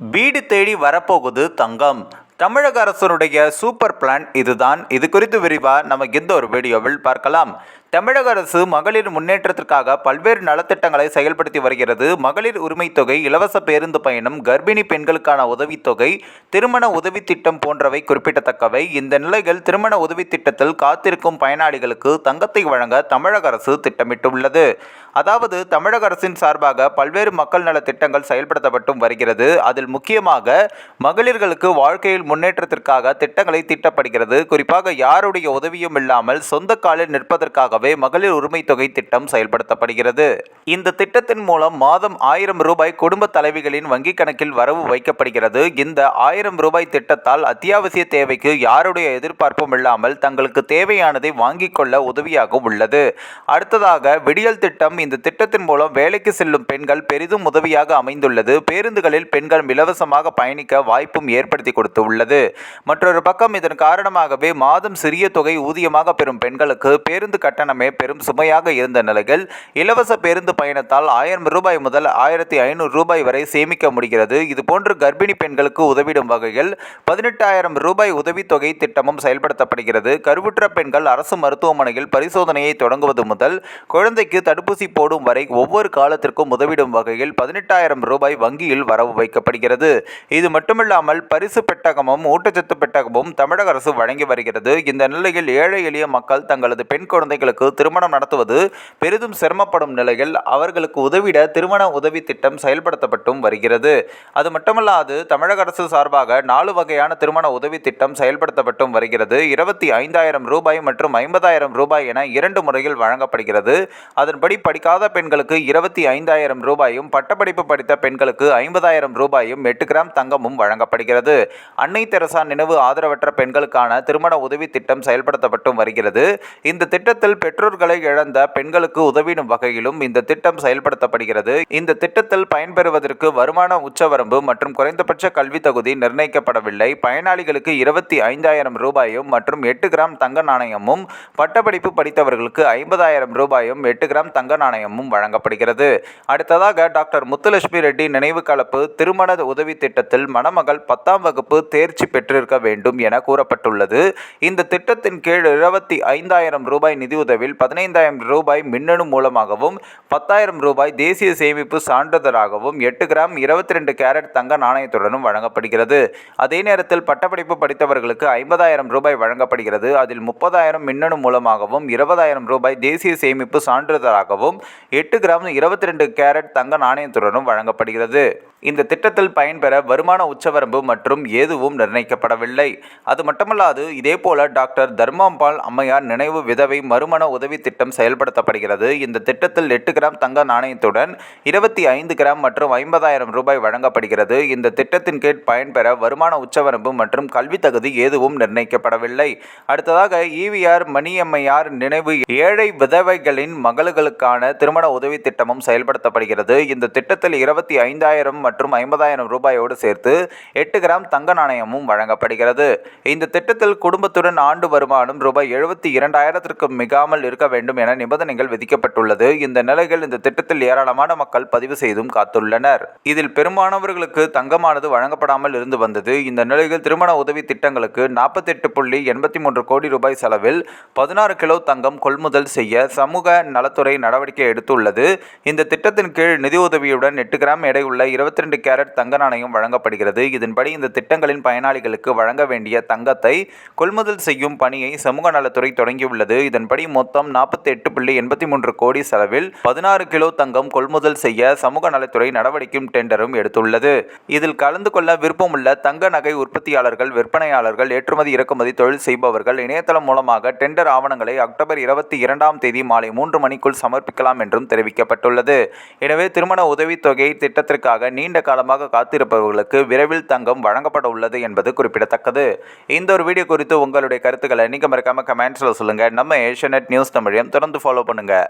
வீடு தேடி வரப்போகுது தங்கம். தமிழக அரசனுடைய சூப்பர் பிளான் இதுதான். இது குறித்து விரிவாக நம்ம இந்த ஒரு வீடியோவில் பார்க்கலாம். தமிழக அரசு மகளிர் முன்னேற்றத்திற்காக பல்வேறு நலத்திட்டங்களை செயல்படுத்தி வருகிறது. மகளிர் உரிமை தொகை இலவச பேருந்து பயணம் கர்ப்பிணி பெண்களுக்கான உதவித்தொகை திருமண உதவி திட்டம் போன்றவை குறிப்பிடத்தக்கவை. இந்த நிலையில் திருமண உதவி திட்டத்தில் காத்திருக்கும் பயனாளிகளுக்கு தங்கத்தை வழங்க தமிழக அரசு திட்டமிட்டுள்ளது. அதாவது தமிழக அரசின் சார்பாக பல்வேறு மக்கள் நல திட்டங்கள் செயல்படுத்தப்பட்டும் வருகிறது. அதில் முக்கியமாக மகளிர்களுக்கு வாழ்க்கையில் முன்னேற்றத்திற்காக திட்டங்களை தீட்டப்படுகிறது. குறிப்பாக யாருடைய உதவியும் இல்லாமல் சொந்த காலில் நிற்பதற்காகவே மகளிர் உரிமை தொகை திட்டம் செயல்படுத்தப்படுகிறது. இந்த திட்டத்தின் மூலம் மாதம் ஆயிரம் ரூபாய் குடும்ப தலைவிகளின் வங்கிக் கணக்கில் வரவு வைக்கப்படுகிறது. இந்த ஆயிரம் ரூபாய் திட்டத்தால் அத்தியாவசிய தேவைக்கு யாருடைய எதிர்பார்ப்பும் இல்லாமல் தங்களுக்கு தேவையானதை வாங்கிக் கொள்ள உதவியாக உள்ளது. அடுத்ததாக விடியல் திட்டம் இந்த திட்டத்தின் மூலம் வேலைக்கு செல்லும் பெண்கள் பெரிதும் உதவியாக அமைந்துள்ளது. பேருந்துகளில் பெண்கள் இலவசமாக பயணிக்க வாய்ப்பும் ஏற்படுத்தி கொடுத்து உள்ளது. மற்றொரு பக்கம் இதன் காரணமாகவே மாதம் சிறிய தொகை ஊதியமாக பெறும் பெண்களுக்கு பேருந்து கட்டணமே பெரும் சுமையாக இருந்த நிலையில் இலவச பேருந்து பயணத்தால் ஆயிரம் ரூபாய் முதல் ஆயிரத்தி ஐநூறு ரூபாய் வரை சேமிக்க முடிகிறது. இதுபோன்று கர்ப்பிணி பெண்களுக்கு உதவிடும் வகையில் பதினெட்டாயிரம் ரூபாய் உதவித்தொகை திட்டமும் செயல்படுத்தப்படுகிறது. கருவுற்ற பெண்கள் அரசு மருத்துவமனையில் பரிசோதனையை தொடங்குவது முதல் குழந்தைக்கு தடுப்பூசி போடும் வரை ஒவ்வொரு காலத்திற்கும் உதவிடும் வகையில் பதினெட்டாயிரம் ரூபாய் வங்கியில் வரவு வைக்கப்படுகிறது. இது மட்டுமில்லாமல் பரிசு பெட்டகமும் ஊட்டச்சத்து பெட்டகமும் தமிழக அரசு வழங்கி வருகிறது. இந்த நிலையில் ஏழை எளிய மக்கள் தங்களது பெண் குழந்தைகளுக்கு திருமணம் நடத்துவது பெரிதும் சிரமப்படும் நிலையில் அவர்களுக்கு உதவிட திருமண உதவி திட்டம் செயல்படுத்தப்பட்டும் வருகிறது. அது மட்டுமல்லாது தமிழக அரசு சார்பாக நாலு வகையான திருமண உதவி திட்டம் செயல்படுத்தப்பட்டும் வருகிறது. இருபத்தி ஐந்தாயிரம் ரூபாய் மற்றும் ஐம்பதாயிரம் ரூபாய் என இரண்டு முறையில் வழங்கப்படுகிறது. அதன்படி படிக்காத பெண்களுக்கு இருபத்தி ஐந்தாயிரம் ரூபாயும் பட்டப்படிப்பு படித்த பெண்களுக்கு ஐம்பதாயிரம் ரூபாயும் எட்டு கிராம் தங்கமும் வழங்கப்படுகிறது. அன்னை தெரசா நினைவு ஆதரவற்ற பெண்களுக்கான திருமண உதவி திட்டம் செயல்படுத்தப்பட்டும் வருகிறது. இந்த திட்டத்தில் பெற்றோர்களை இழந்த பெண்களுக்கு உதவிடும் வகையிலும் இந்த திட்டம் செயல்படுத்தப்படுகிறது. இந்த திட்டத்தில் பயன்பெறுவதற்கு வருமான உச்சவரம்பு மற்றும் குறைந்தபட்ச கல்வி தகுதி நிர்ணயிக்கப்படவில்லை. பயனாளிகளுக்கு இருபத்தி ஐந்தாயிரம் ரூபாயும் மற்றும் எட்டு கிராம் தங்க நாணயமும் பட்டப்படிப்பு படித்தவர்களுக்கு ஐம்பதாயிரம் ரூபாயும் எட்டு கிராம் தங்க நாணயமும் வழங்கப்படுகிறது. அடுத்ததாக டாக்டர் முத்துலட்சுமி ரெட்டி நினைவு கலப்பு திருமண உதவி திட்டத்தில் மணமகள் பத்தாம் வகுப்பு தேர்ச்சி பெற்றிருக்க வேண்டும் என கூறப்பட்டுள்ளது. இந்த திட்டத்தின் கீழ் இருபத்தி ஐந்தாயிரம் ரூபாய் நிதியுதவியில் பதினைந்தாயிரம் ரூபாய் மின்னணு மூலமாகவும் பத்தாயிரம் ரூபாய் தேசிய சேமிப்பு சான்றிதழாகவும் எட்டு கிராம் இருபத்தி ரெண்டு கேரட் தங்க நாணயத்துடனும் வழங்கப்படுகிறது. அதே நேரத்தில் பட்டப்படிப்பு படித்தவர்களுக்கு ஐம்பதாயிரம் ரூபாய் வழங்கப்படுகிறது. அதில் முப்பதாயிரம் மின்னணு மூலமாகவும் இருபதாயிரம் ரூபாய் தேசிய சேமிப்பு சான்றிதழாகவும் எட்டு கிராம் இருபத்தி ரெண்டு கேரட் தங்க நாணயத்துடனும் வழங்கப்படுகிறது. இந்த திட்டத்தில் பயன்பெற வருமான உச்சவரம்பு மற்றும் எதுவும் நிர்ணயிக்கப்படவில்லை. அது மட்டுமல்லாது இதேபோல டாக்டர் தர்மாம்பால் அம்மையார் நினைவு விதவை மறுமண உதவி திட்டம் செயல்படுத்தப்படுகிறது. இந்த திட்டத்தில் எட்டு கிராம் தங்க நாணயத்துடன் இருபத்தி ஐந்து கிராம் மற்றும் ஐம்பதாயிரம் ரூபாய் வழங்கப்படுகிறது. இந்த திட்டத்தின் கீழ் பயன்பெற வருமான உச்சவரம்பு மற்றும் கல்வி தகுதி எதுவும் நிர்ணயிக்கப்படவில்லை. அடுத்ததாக ஈவிஆர் மணியம்மையார் நினைவு ஏழை விதவைகளின் மகளுகளுக்கான திருமண உதவி திட்டமும் செயல்படுத்தப்படுகிறது. இந்த திட்டத்தில் இருபத்தி ஐந்தாயிரம் மற்றும் மற்றும் ஐம்பதாயிரம் ரூபாயோடு சேர்த்து எட்டு கிராம் தங்க நாணயமும் வழங்கப்படுகிறது. இந்த திட்டத்தில் குடும்பத்துடன் ஆண்டு வருமானம் ரூபாய் எழுபத்தி இரண்டாயிரத்திற்கு மிகாமல் இருக்க வேண்டும் என நிபந்தனைகள் விதிக்கப்பட்டுள்ளது. இந்த நிலையில் இந்த திட்டத்தில் ஏராளமான மக்கள் பதிவு செய்தும் காத்துள்ளனர். இதில் பெரும்பாலானவர்களுக்கு தங்கமானது வழங்கப்படாமல் இருந்து வந்தது. இந்த நிலையில் திருமண உதவி திட்டங்களுக்கு நாற்பத்தி எட்டு புள்ளி எண்பத்தி மூன்று கோடி ரூபாய் செலவில் பதினாறு கிலோ தங்கம் கொள்முதல் செய்ய சமூக நலத்துறை நடவடிக்கை எடுத்துள்ளது. இந்த திட்டத்தின் கீழ் நிதி உதவியுடன் எட்டு கிராம் எடையுள்ள இருபத்தி ரெண்டு கேரட் தங்க நாணயம் வழங்கப்படுகிறது. இதன்படி இந்த திட்டங்களின் பயனாளிகளுக்கு வழங்க வேண்டிய தங்கத்தை கொள்முதல் செய்யும் பணியை சமூக நலத்துறை தொடங்கியுள்ளது. இதன்படி மொத்தம் நாற்பத்தி எட்டு புள்ளி எண்பத்தி மூன்று கோடி செலவில் பதினாறு கிலோ தங்கம் கொள்முதல் செய்ய சமூக நலத்துறை நடவடிக்கையும் டெண்டரும் எடுத்துள்ளது. இதில் கலந்து கொள்ள விருப்பமுள்ள தங்க நகை உற்பத்தியாளர்கள் விற்பனையாளர்கள் ஏற்றுமதி இறக்குமதி தொழில் செய்பவர்கள் இணையதளம் மூலமாக டெண்டர் ஆவணங்களை அக்டோபர் இருபத்தி இரண்டாம் தேதி மாலை மூன்று மணிக்குள் சமர்ப்பிக்கலாம் என்றும் தெரிவிக்கப்பட்டுள்ளது. எனவே திருமண உதவித்தொகை திட்டத்திற்காக நீ நீண்ட காலமாக காத்திருப்பவர்களுக்கு விரைவில் தங்கம் வழங்கப்பட உள்ளது என்பது குறிப்பிடத்தக்கது. இந்த ஒரு வீடியோ குறித்து உங்களுடைய கருத்துக்களை நீங்கள் மறக்காமல் கமெண்ட்ஸில் சொல்லுங்கள் நம்ம ஏஷியநெட் நியூஸ் தமிழையும் தொடர்ந்து ஃபாலோ பண்ணுங்கள்